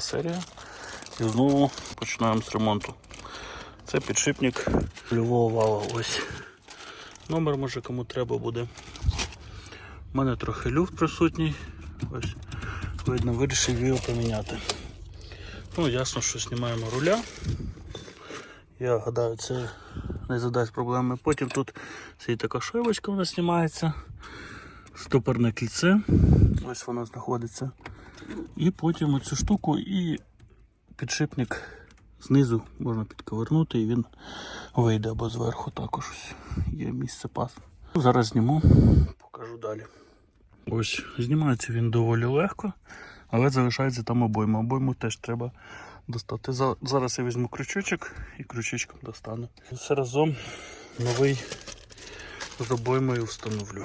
серія. І знову починаємо з ремонту. Це підшипник львового вала. Ось. Номер може кому треба буде. У мене трохи люфт присутній. Ось. Видно, вирішив його поміняти. Ну, ясно, що знімаємо руля. Я гадаю, це не задасть проблеми. Потім тут і така шайбочка вона знімається. Стопорне кільце. Ось воно знаходиться. І потім оцю штуку і підшипник знизу можна підковернути і він вийде або зверху також є місце пас. Зараз зніму, покажу далі. Ось знімається він доволі легко, але залишається там обойма. Обойму теж треба достати. Зараз я візьму крючочок і крючечком достану. Все разом новий з обоймою встановлю.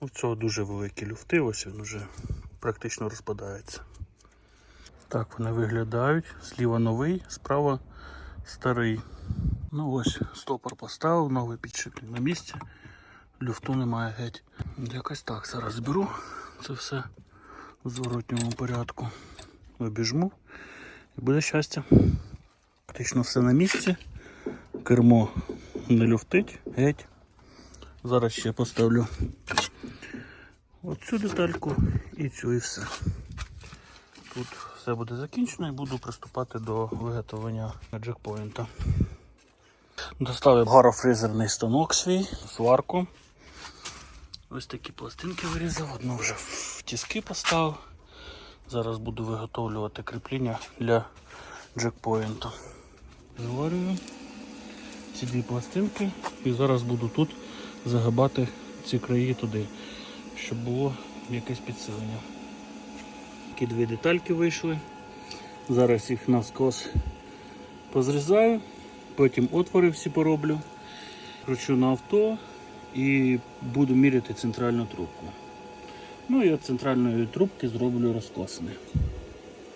У цього дуже великі люфти, ось він вже практично розпадається. Так вони виглядають. Зліва новий, справа старий. Ну ось стопор поставив, новий підшипник на місці. Люфту немає геть. Якось так зараз беру це все в зворотньому порядку. Обіжму і буде щастя. Практично все на місці. Кермо не люфтить геть. Зараз ще поставлю оцю детальку і цю і все. Тут все буде закінчено і буду приступати до виготовлення джекпоінта. Доставив гарофрезерний станок свій, сварку. Ось такі пластинки вирізав, одну вже в тіски поставив. Зараз буду виготовлювати кріплення для джекпоінту. Заварюю ці дві пластинки і зараз буду тут загибати ці краї туди, щоб було якесь підсилення. Такі дві детальки вийшли. Зараз їх наскос позрізаю, потім отвори всі пороблю, кручу на авто і буду міряти центральну трубку. Ну і від центральної трубки зроблю розкосини.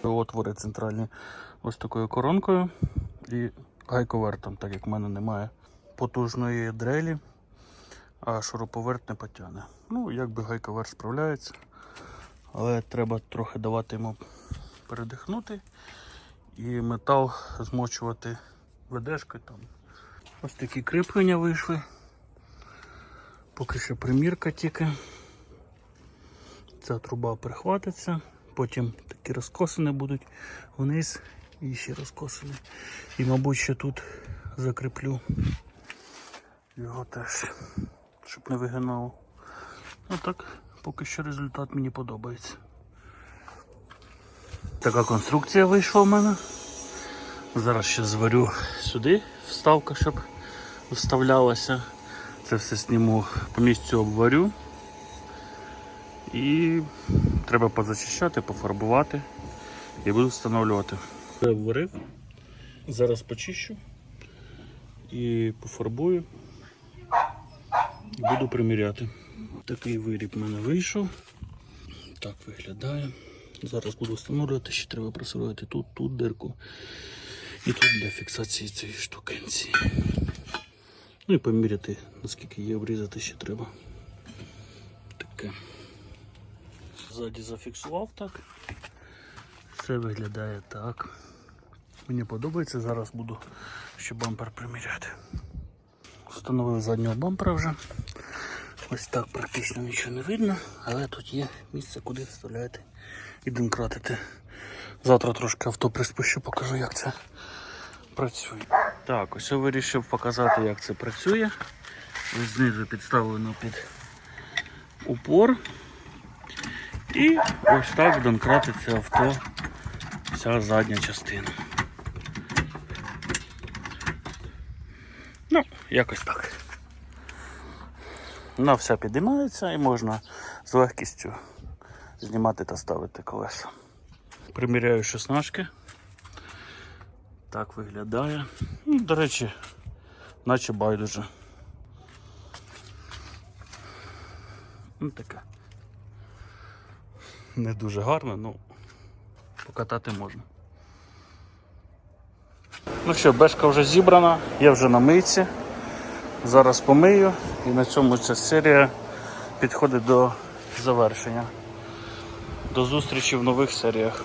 Отвори центральні ось такою коронкою і гайковертом, так як в мене немає потужної дрелі, а шуруповерт не потягне. Ну, якби гайковерт справляється, але треба трохи давати йому передихнути і метал змочувати ведешки там. Ось такі кріплення вийшли. Поки що примірка тільки. Ця труба прихватиться, потім такі розкосини будуть вниз і ще розкосини. І, мабуть, ще тут закріплю його теж, щоб не вигинало. Ну так, поки що результат мені подобається. Така конструкція вийшла в мене. Зараз ще зварю сюди вставка, щоб вставлялася. Це все зніму по місцю обварю. І треба позачищати, пофарбувати і буду встановлювати. Я обварив, зараз почищу і пофарбую буду приміряти. Такий виріб в мене вийшов. Так виглядає. Зараз буду встановлювати, ще треба просверлити тут, тут дирку. І тут для фіксації цієї штукенці. Ну і поміряти, наскільки її обрізати ще треба. Таке. Ззаді зафіксував так. Все виглядає так. Мені подобається, зараз буду ще бампер приміряти. Встановив заднього бампера вже. Ось так практично нічого не видно, але тут є місце, куди вставляти і домкратити. Завтра трошки авто приспущу, покажу, як це працює. Так, ось я вирішив показати, як це працює. Ось знизу підставлено під упор. І ось так донкратиться авто вся задня частина. Ну, якось так. Вона вся підіймається і можна з легкістю знімати та ставити колеса. Приміряю шістнашки. Так виглядає. Ну, до речі, наче байдуже. Ну таке. Не дуже гарно, ну покатати можна. Ну що, бешка вже зібрана, я вже на мийці. Зараз помию і на цьому ця серія підходить до завершення. До зустрічі в нових серіях.